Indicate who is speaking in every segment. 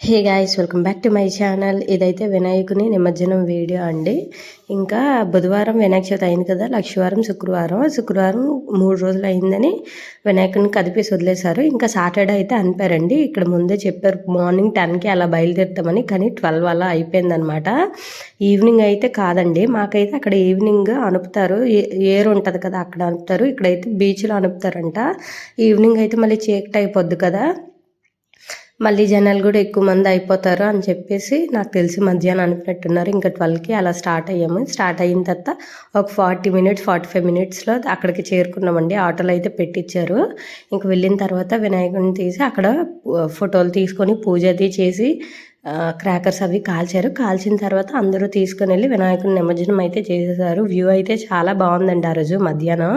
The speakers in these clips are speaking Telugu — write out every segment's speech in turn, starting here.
Speaker 1: Hey guys welcome back to my channel ఇదైతే వినాయకుని నిమజ్జనం వీడియో అండి. ఇంకా బుధవారం వినాయక చవితి అయింది కదా లక్షవారం శుక్రవారం. శుక్రవారం మూడు రోజులు అయిందని వినాయకుని కదిపేసి వదిలేశారు. ఇంకా సాటర్డే అయితే అనిపారండి. ఇక్కడ ముందే చెప్పారు మార్నింగ్ టెన్కి అలా బయలుదేరుతామని. కానీ ట్వెల్వ్ అలా అయిపోయిందనమాట ఈవినింగ్ అయితే కాదండి. మాకైతే అక్కడ ఈవినింగ్ అనుపుతారు. ఏరు ఉంటుంది కదా అక్కడ అనుపుతారు. ఇక్కడైతే బీచ్లో అనుపుతారంట. ఈవినింగ్ అయితే మళ్ళీ చీకటి అయిపోద్ది కదా. మళ్ళీ జనాలు కూడా ఎక్కువ మంది అయిపోతారు అని చెప్పేసి నాకు తెలిసి మధ్యాహ్నం అనుకున్నట్టున్నారు ఇంకా ట్వెల్వ్కి అలా స్టార్ట్ అయ్యాము. స్టార్ట్ అయిన తర్వాత ఒక ఫార్టీ మినిట్స్ ఫార్టీ ఫైవ్ మినిట్స్లో అక్కడికి చేరుకున్నామండి. ఆటోలో అయితే పెట్టించారు ఇంక వెళ్ళిన తర్వాత వినాయకుడిని తీసి అక్కడ ఫోటోలు తీసుకొని పూజ అది చేసి క్రాకర్స్ అవి కాల్చారు. కాల్చిన తర్వాత అందరూ తీసుకుని వెళ్ళి వినాయకుడిని నిమజ్జనం అయితే చేసేసారు. వ్యూ అయితే చాలా బాగుందండి ఆ రోజు మధ్యాహ్నం.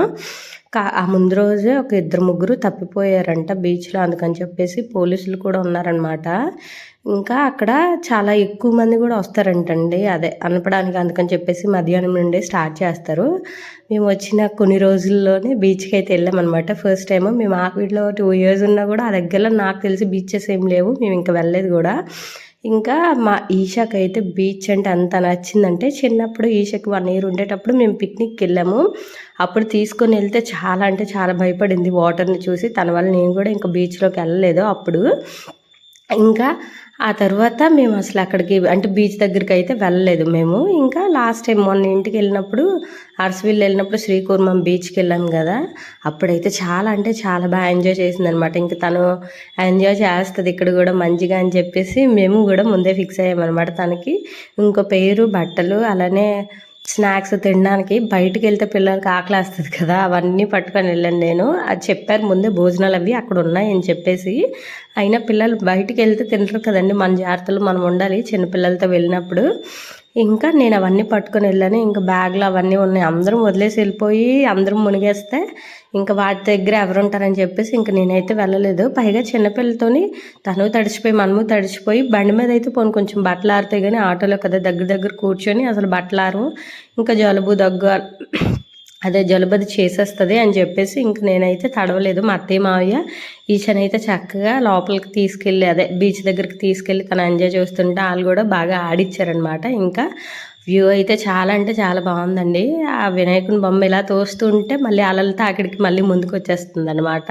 Speaker 1: కా ఆ ముందు రోజే ఒక ఇద్దరు ముగ్గురు తప్పిపోయారంట బీచ్లో అందుకని చెప్పేసి పోలీసులు కూడా ఉన్నారనమాట ఇంకా అక్కడ చాలా ఎక్కువ మంది కూడా వస్తారంటండి. అదే అనపడానికి అందుకని చెప్పేసి మధ్యాహ్నం నుండి స్టార్ట్ చేస్తారు. మేము వచ్చిన కొన్ని రోజుల్లోనే బీచ్కి అయితే వెళ్ళామన్నమాట. ఫస్ట్ టైం మేము ఆ వీడిలో టూ ఇయర్స్ ఉన్నా కూడా ఆ దగ్గరలో నాకు తెలిసి బీచెస్ ఏం లేవు. మేము ఇంకా వెళ్ళలేదు కూడా. ఇంకా మా ఈషాకి అయితే బీచ్ అంటే అంత నచ్చిందంటే చిన్నప్పుడు ఈషాకి వన్ ఇయర్ ఉండేటప్పుడు మేము పిక్నిక్కి వెళ్ళాము. అప్పుడు తీసుకొని వెళ్తే చాలా అంటే చాలా భయపడింది వాటర్ని చూసి. తన వల్ల నేను కూడా ఇంకా బీచ్లోకి వెళ్ళలేదు అప్పుడు. ఇంకా ఆ తర్వాత మేము అసలు అక్కడికి అంటే బీచ్ దగ్గరికి అయితే వెళ్ళలేదు మేము. ఇంకా లాస్ట్ టైం మొన్న ఇంటికి వెళ్ళినప్పుడు అరసవిల్లు వెళ్ళినప్పుడు శ్రీకూర్మం బీచ్కి వెళ్ళాం కదా. అప్పుడైతే చాలా అంటే చాలా బాగా ఎంజాయ్ చేసింది అనమాట ఇంకా తను ఎంజాయ్ చేస్తుంది ఇక్కడ కూడా మంచిగా అని చెప్పేసి మేము కూడా ముందే ఫిక్స్ అయ్యామన్నమాట తనకి. ఇంకో పేరు బట్టలు అలానే స్నాక్స్ తినడానికి బయటికి వెళ్తే పిల్లలకి ఆకలి కదా అవన్నీ పట్టుకొని వెళ్ళాను నేను. అది చెప్పారు ముందే భోజనాలు అవి అక్కడ ఉన్నాయని చెప్పేసి. అయినా పిల్లలు బయటికి వెళ్తే తింటారు కదండి మన జాగ్రత్తలు మనం ఉండాలి చిన్నపిల్లలతో వెళ్ళినప్పుడు. ఇంకా నేను అవన్నీ పట్టుకొని వెళ్ళాను. ఇంకా బ్యాగ్లో అవన్నీ ఉన్నాయి. అందరం వదిలేసి వెళ్ళిపోయి అందరం మునిగేస్తే ఇంకా వాటి దగ్గర ఎవరు ఉంటారని చెప్పేసి ఇంకా నేనైతే వెళ్ళలేదు. పైగా చిన్నపిల్లతోని తను తడిచిపోయి మనము తడిచిపోయి బండి మీద అయితే పోను. కొంచెం బట్టలు ఆరుతాయి కానీ ఆటోలో కదా దగ్గర దగ్గర కూర్చొని అసలు బట్టలు ఆరు ఇంకా జలుబు దగ్గు అదే జలుబది చేసేస్తుంది అని చెప్పేసి ఇంక నేనైతే తడవలేదు. మా అత్తయ్య మావయ్య ఈచనైతే చక్కగా లోపలికి తీసుకెళ్ళి అదే బీచ్ దగ్గరికి తీసుకెళ్ళి తను ఎంజాయ్ చేస్తుంటే వాళ్ళు కూడా బాగా ఆడిచ్చారనమాట. ఇంకా వ్యూ అయితే చాలా అంటే చాలా బాగుందండి. ఆ వినాయకుని బొమ్మ ఇలా తోస్తుంటే మళ్ళీ అలలతో అక్కడికి మళ్ళీ ముందుకు వచ్చేస్తుంది అనమాట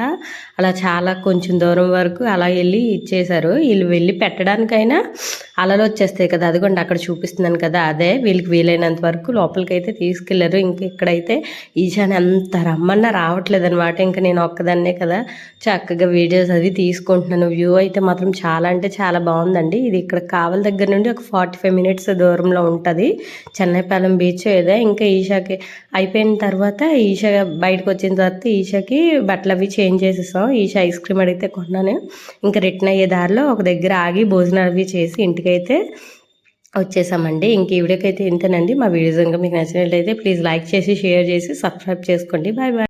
Speaker 1: అలా చాలా కొంచెం దూరం వరకు అలా వెళ్ళి ఇచ్చేశారు. వీళ్ళు వెళ్ళి పెట్టడానికైనా అలలు వచ్చేస్తాయి కదా అదిగోండి అక్కడ చూపిస్తున్నాను కదా అదే వీళ్ళకి వీలైనంత వరకు లోపలికి అయితే తీసుకెళ్ళరు. ఇంక ఇక్కడైతే ఈశాన్ ఎంత రమ్మన్నా రావట్లేదు అనమాట ఇంకా నేను ఒక్కదాన్నే కదా చక్కగా వీడియోస్ అది తీసుకుంటున్నాను. వ్యూ అయితే మాత్రం చాలా అంటే చాలా బాగుందండి. ఇది ఇక్కడ కావల దగ్గర నుండి ఒక ఫార్టీ ఫైవ్ మినిట్స్ దూరంలో ఉంటుంది. చెన్నైపాలెం బీచ్ ఏదో ఇంకా ఈషాకి అయిపోయిన తర్వాత ఈషా బయటకు వచ్చిన తర్వాత ఈషాకి బట్టలు అవి చేంజ్ చేసేసాం. ఈషా ఐస్ క్రీమ్ అడిగితే కొన్నాను. ఇంకా రిటర్న్ అయ్యే దారిలో ఒక దగ్గర ఆగి భోజనాలు అవి చేసి ఇంటికి ఇంటికైతే వచ్చేసామండి. ఇంక ఈ వీడియోకి అయితే ఇంతేనండి. మా వీడియోస్ ఇంకా మీకు నచ్చినట్లయితే ప్లీజ్ లైక్ చేసి షేర్ చేసి సబ్స్క్రైబ్ చేసుకోండి. Bye bye.